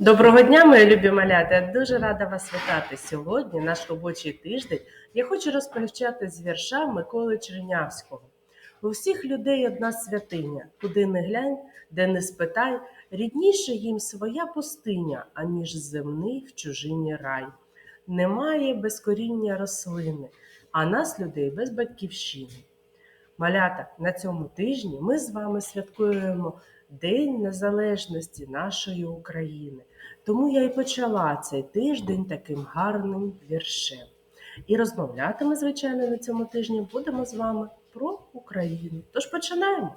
Доброго дня, мої любі малята. Я дуже рада вас вітати. Сьогодні, наш робочий тиждень, я хочу розпочати з вірша Миколи Чернявського. У всіх людей одна святиня, куди не глянь, де не спитай, рідніше їм своя пустиня, аніж земний в чужині рай. Немає безкоріння рослини, а нас людей без батьківщини. Малята, на цьому тижні ми з вами святкуємо День Незалежності нашої України. Тому я і почала цей тиждень таким гарним віршем. І розмовляти ми, звичайно, на цьому тижні будемо з вами про Україну. Тож починаємо.